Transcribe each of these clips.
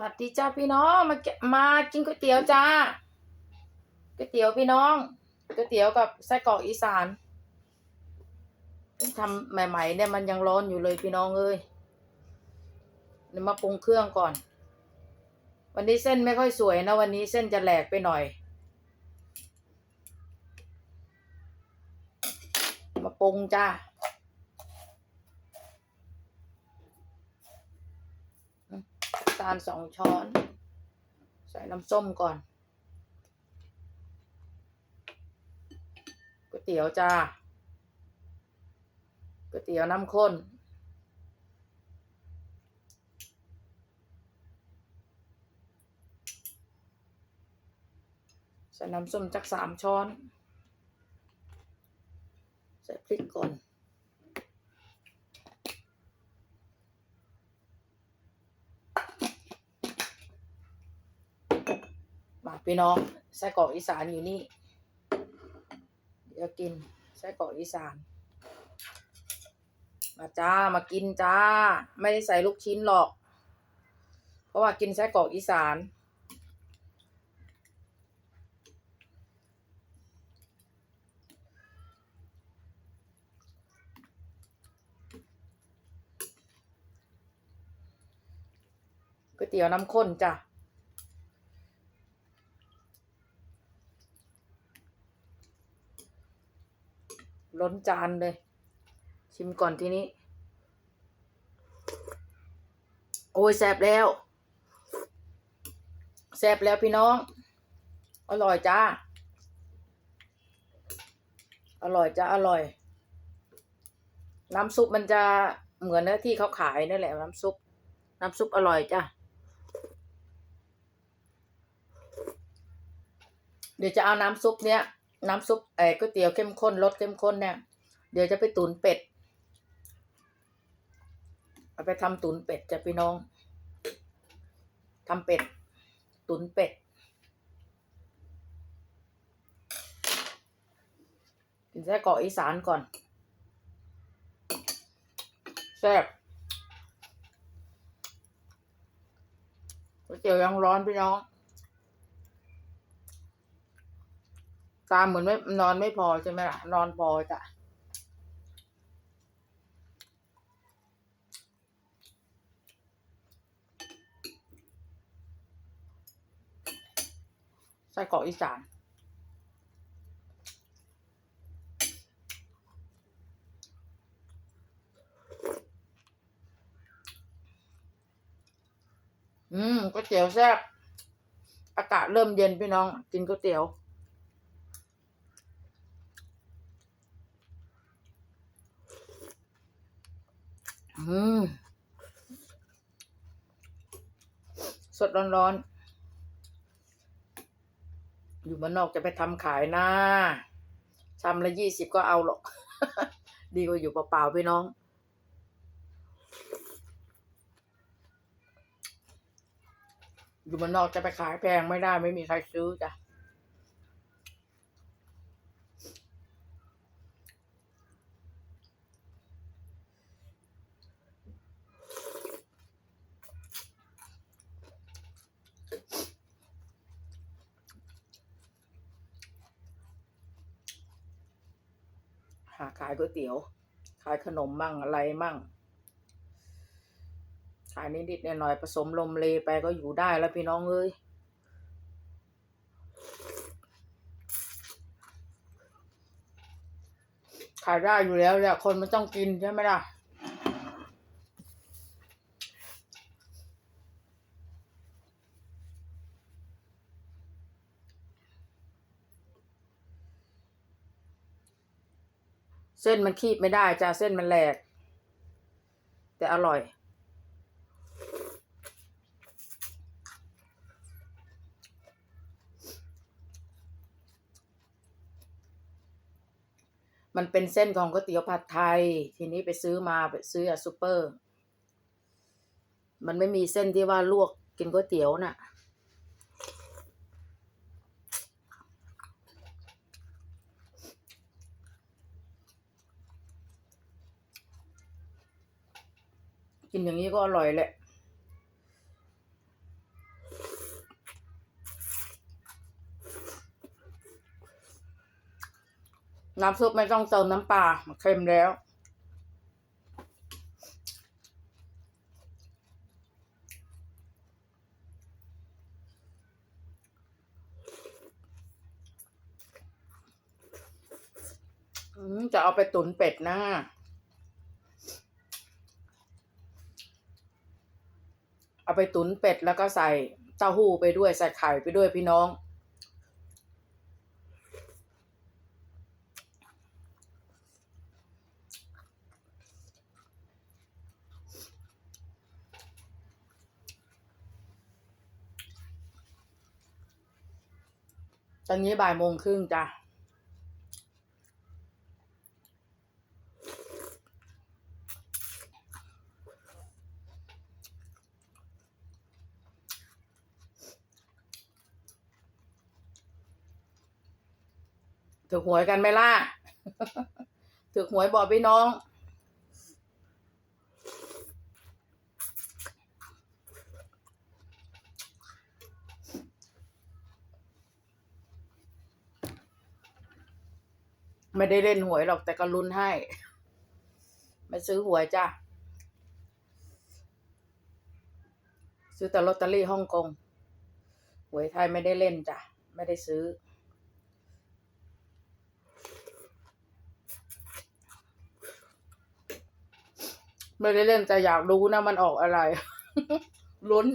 วัสดีจ้าพี่น้องมามากินก๋วยเตี๋ยวจ้าก๋วยเตี๋ยวพี่น้องก๋วยเตี๋ยวกับไส้กรอกอีสานทำใหม่ ๆ เนี่ยมันยังร้อนอยู่เลยพี่น้องเอ้ยเดี๋ยวมาปรุงเครื่องก่อน วันนี้เส้นไม่ค่อยสวยนะ วันนี้เส้นจะแหลกไปหน่อย มาปรุงจ้า น้ำ ตาลสองช้อน ใส่น้ำส้มก่อนก๋วยเตี๋ยวจ้าก๋วยเตี๋ยวน้ำข้น ใส่น้ำส้มจักสามช้อน ใส่พริกก่อนาพี่น้องไส้กรอกอีสานอยู่นี่ เดี๋ยวกินไส้กรอกอีสาน มาจ้ามากินจ้า ไม่ได้ใส่ลูกชิ้นหรอก เพราะว่ากินไส้กรอกอีสานก๋วยเตี๋ยวน้ำข้นจ้ะ ล้นจานเลย ชิมก่อนทีนี้ โอ้ยแซ่บแล้วแซ่บแล้วพี่น้อง อร่อยจ้า อร่อยจ้า อร่อย น้ำซุปมันจะเหมือนที่เขาขายนั่นแหละ น้ำซุป น้ำซุปอร่อยจ้าเดี๋ยวจะเอาน้ำซุปเนี้ย น้ำซุปไอ้ก๋วยเตี๋ยวเข้มข้นรสเข้มข้นเนี่ย เดี๋ยวจะไปตุ๋นเป็ด เอาไปทำตุ๋นเป็ดจะพี่น้องทำเป็ด ตุ๋นเป็ดกินไส้กรอกอีสานก่อนแซ่บก๋วยเตี๋ยวยังร้อนพี่น้อง ตามเหมือนไม่นอนไม่พอใช่ไหมล่ะ นอนพอจ้ะไส้กรอกอีสานอืมก๋วยเตี๋ยวแซ่บอากาศเริ่มเย็นพี่น้อง กินก๋วยเตี๋ยว สดร้อนๆ อยู่บ้านนอกจะไปทำขายนะชามละยี่สิบก็เอาหรอก ดีกว่าอยู่เปล่าๆพี่น้อง อยู่บ้านนอกจะไปขายแพงไม่ได้ไม่มีใครซื้อจ้ะ่ะ ขายก๋วยเตี๋ยว ขายขนมมั่งอะไรมั่ง ขายนิดๆหน่อยๆผสมลมเลไปก็อยู่ได้แล้วพี่น้องเอ้ยขายได้อยู่แล้วแหละคนมันต้องกินใช่ไหมล่ะ ส้นมันคีบไม่ได้จ้าเส้นมันแหลก แต่อร่อย มันเป็นเส้นของก๋วยเตี๋ยวผัดไทย ทีนี้ไปซื้อมาไปซื้ออะซูเปอร์ มันไม่มีเส้นที่ว่าลวกกินก๋วยเตี๋ยวน่ะ นอย่างนี้ก็อร่อยแหละน้ำซุปไม่ต้องเติมน้ำปลาเค็มแล้ว จะเอาไปตุ๋นเป็ดนะ เอาไปตุ๋นเป็ดแล้วก็ใส่เต้าหู้ไปด้วยใส่ไข่ไปด้วยพี่น้อง ตอนนี้บ่ายโมงครึ่งจ้ะ ถูกหวยกันไหมล่ะถูกหวยบอกพี่น้อง ไม่ได้เล่นหวยหรอกแต่ก็ลุ้นให้ ไม่ซื้อหวยจ้ะ ซื้อแต่ลอตเตอรี่ฮ่องกงหวยไทยไม่ได้เล่นจ้ะ ไม่ได้ซื้อ ไม่ได้เล่นแต่อยากรู้นะมันออกอะไร ลุ้น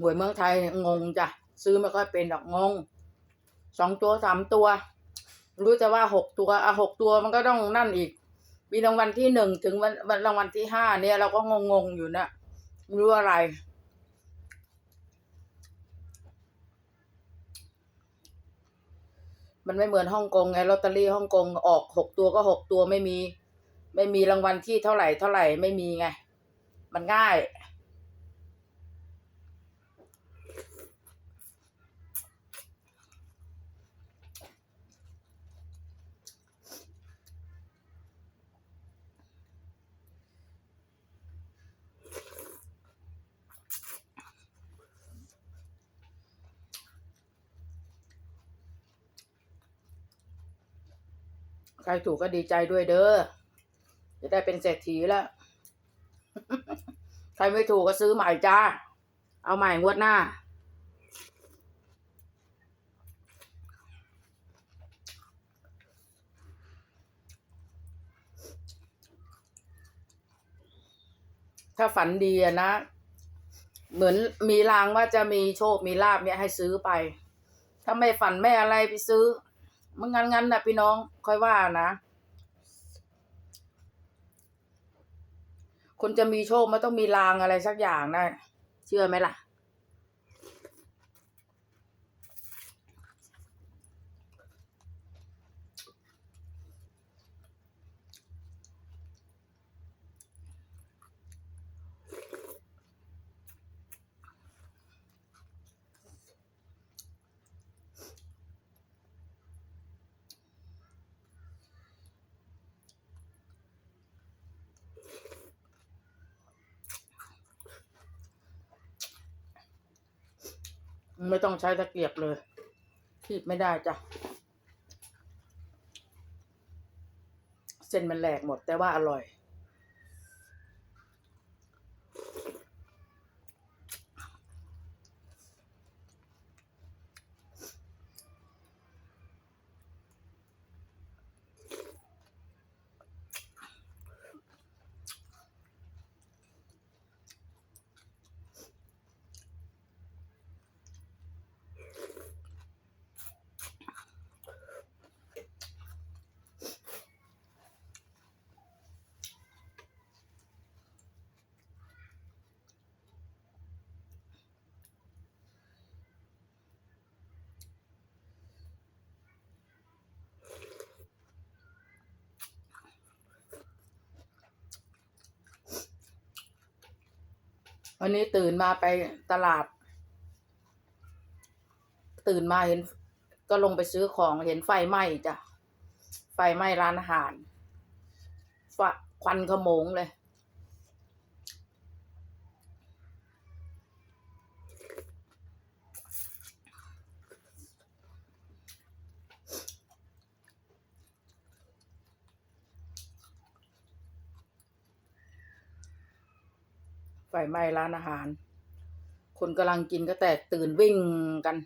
หวยเมืองไทยงงจ้ะ ซื้อไม่ค่อยเป็นดอกงง สองตัวสามตัว รู้จะว่าหกตัวอะหกตัวมันก็ต้องนั่นอีก มีรางวัลที่หนึ่งถึงวันวันรางวัลที่ห้าเนี่ยเราก็งงงๆอยู่นะไม่รู้อะไร มันไม่เหมือนฮ่องกงไงลอตเตอรี่ฮ่องกงออกหกตัวก็หกตัวไม่มี ไม่มีรางวัลที่เท่าไหร่เท่าไหร่ไม่มีไง มันง่าย ใครถูกก็ดีใจด้วยเด้อ จะได้เป็นเศรษฐีแล้ว ใครไม่ถูกก็ซื้อใหม่จ้า เอาใหม่งวดหน้า ถ้าฝันดีนะ เหมือนมีรางว่าจะมีโชค มีลาบเนี่ยให้ซื้อไป ถ้าไม่ฝันไม่อะไรไปซื้อ มันงั้นงั้นนะพี่น้องค่อยว่านะ คนจะมีโชคมันต้องมีรางอะไรสักอย่างนะ เชื่อไหมล่ะ ไม่ต้องใช้ตะเกียบเลยคีบไม่ได้จ้ะ เส้นมันแหลกหมดแต่ว่าอร่อย วันนี้ตื่นมาไปตลาด ตื่นมาเห็น ก็ลงไปซื้อของเห็นไฟไหม้จ้ะ ไฟไหม้ร้านอาหารควันขโมงเลย ไฟไหม้ร้านอาหาร คนกำลังกินก็แตกตื่นวิ่งกัน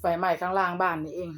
ไฟไหม้ข้างล่างบ้านนี่เอง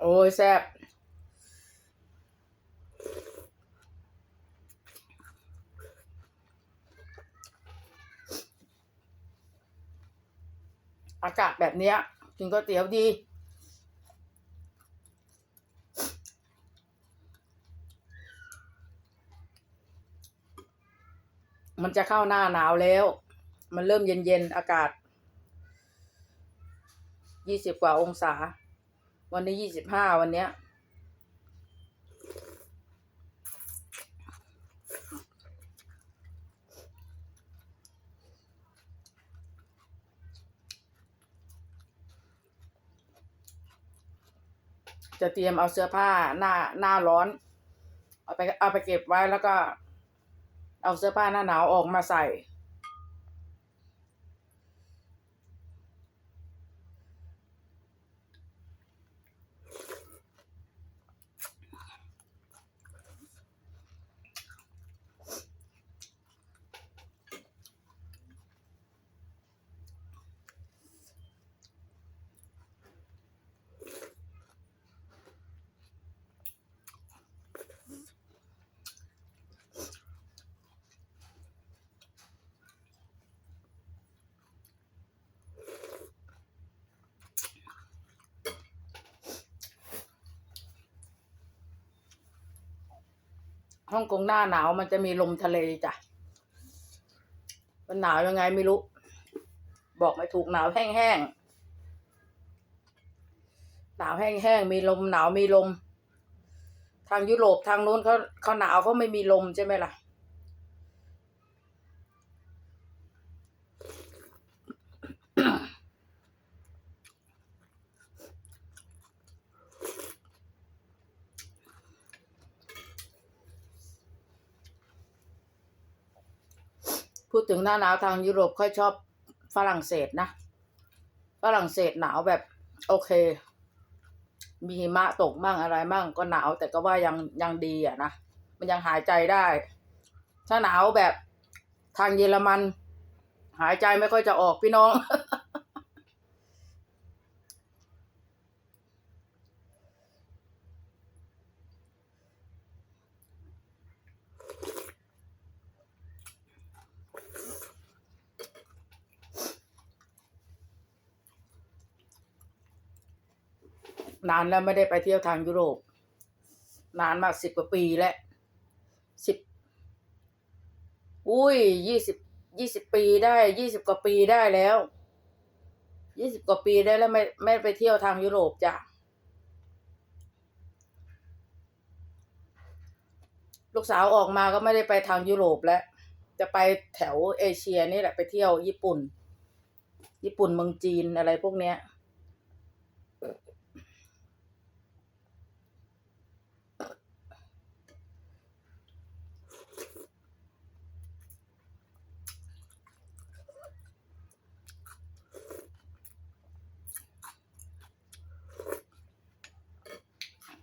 โอ้ยแซ่บอากาศแบบเนี้ยกินก๋วยเตี๋ยวดี มันจะเข้าหน้าหนาวแล้ว มันเริ่มเย็นๆ อากาศ ยี่สิบกว่าองศา วันนี้ยี่สิบห้าวันเนี้ย จะเตรียมเอาเสื้อผ้าหน้าหน้าร้อน เอาไปเอาไปเก็บไว้แล้วก็ เอาเสื้อผ้าหน้าหนาวออกมาใส่ ฮ่องกงหน้าหนาวมันจะมีลมทะเลจ้ะ มันหนาวยังไงไม่รู้ บอกไม่ถูกหนาวแห้งๆ หนาวแห้งๆ มีลมหนาวมีลม ทางยุโรปทางนู้นเขาเขาหนาวเขาไม่มีลมใช่ไหมล่ะ ถึงหน้าหนาวทางยุโรปค่อยชอบฝรั่งเศสนะ ฝรั่งเศสหนาวแบบโอเค มีหิมะตกบ้างอะไรบ้างก็หนาว แต่ก็ว่ายังยังดีอะนะ มันยังหายใจได้ ถ้าหนาวแบบทางเยอรมัน หายใจไม่ค่อยจะออกพี่น้อง นานแล้วไม่ได้ไปเที่ยวทางยุโรป นานมากสิบกว่าปีแล้วสิบอุ้ยยี่สิบยี่สิบปีได้ยี่สิบกว่าปีได้แล้วยี่สิบกว่าปีได้แล้วไม่ไม่ไปเที่ยวทางยุโรปจ้ะลูกสาวออกมาก็ไม่ได้ไปทางยุโรปแล้ว จะไปแถวเอเชียนี่แหละไปเที่ยวญี่ปุ่น ญี่ปุ่นเมืองจีนอะไรพวกเนี้ย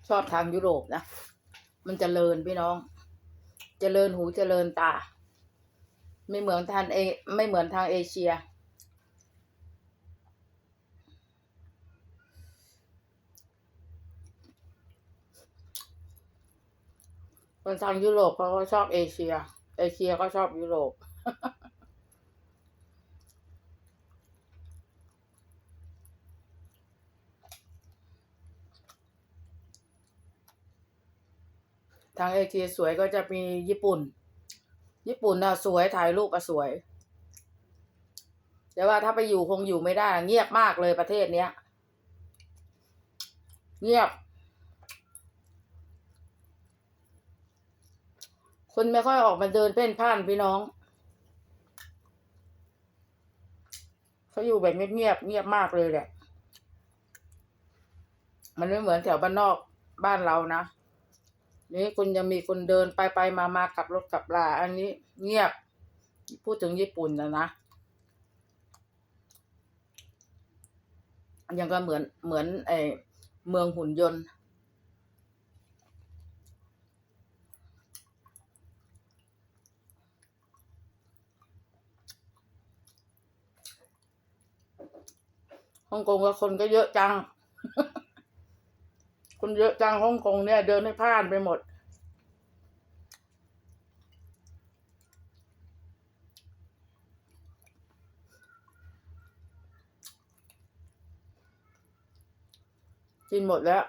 ชอบทางยุโรปนะ มันจเจริญพี่น้องจเจริญหูจเจริญตา ไม่เหมือนทางเอ ไม่เหมือนทางเอเชีย คนทางยุโรปเขาก็ชอบเอเชีย เอเชียก็ชอบยุโรป ทางเอเชียสวยก็จะมีญี่ปุ่น ญี่ปุ่นนะสวยถ่ายรูปก็สวย แต่ว่าถ้าไปอยู่คงอยู่ไม่ได้ เงียบมากเลยประเทศเนี้ย เงียบ คนไม่ค่อยออกมาเดินเพ่นพ่านพี่น้องเขาอยู่แบบเงียบเงียบมากเลยแหละ มันไม่เหมือนแถวบ้านนอกบ้านเรานะ นี่คุณยังมีคนเดินไปไปมามาขับรถขับลา อันนี้เงียบ พูดถึงญี่ปุ่นนะนะยังก็เหมือนเหมือนไอเมืองหุ่นยนต์ ฮ่องกงก็คนก็เยอะจัง คนเยอะจังฮ่องกงเนี่ย เดินไม่พลาดไปหมด กินหมดแล้ว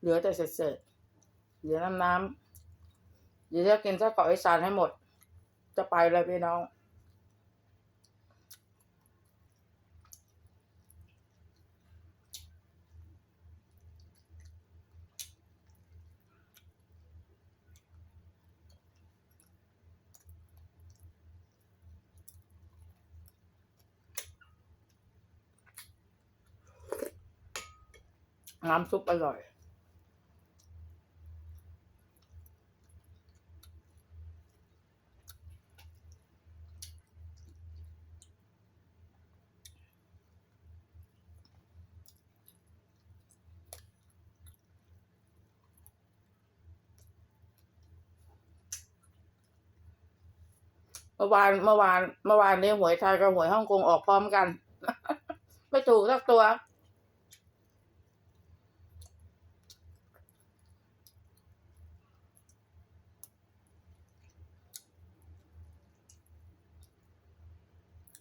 เหลือแต่เศษๆเหลือน้ำน้ำเดี๋ยวจะกินไส้กรอกอีสานให้หมด จะไปเลยพี่น้อง น้ำซุปอร่อย เมื่อวานเมื่อวานเมื่อวานนี้หวยไทยกับหวยฮ่องกงออกพร้อมกัน ไม่ถูกสักตัว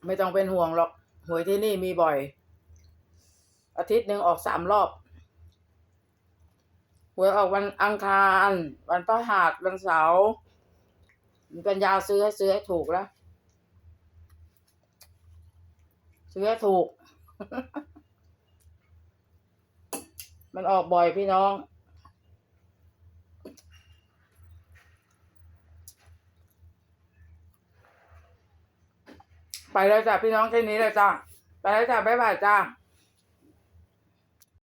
ไม่ต้องเป็นห่วงหรอก หวยที่นี่มีบ่อย อาทิตย์หนึ่งออกสามรอบหวยออกวันอังคาร วันพฤหัสวันเสาร์มีปัญญาซื้อให้ซื้อให้ถูกแล้วซื้อให้ถูก มันออกบ่อยพี่น้อง ไปแล้วจ้ะพี่น้องแค่นี้เลยจ้ะไปแล้วจ้ะบ๊ายบายจ้า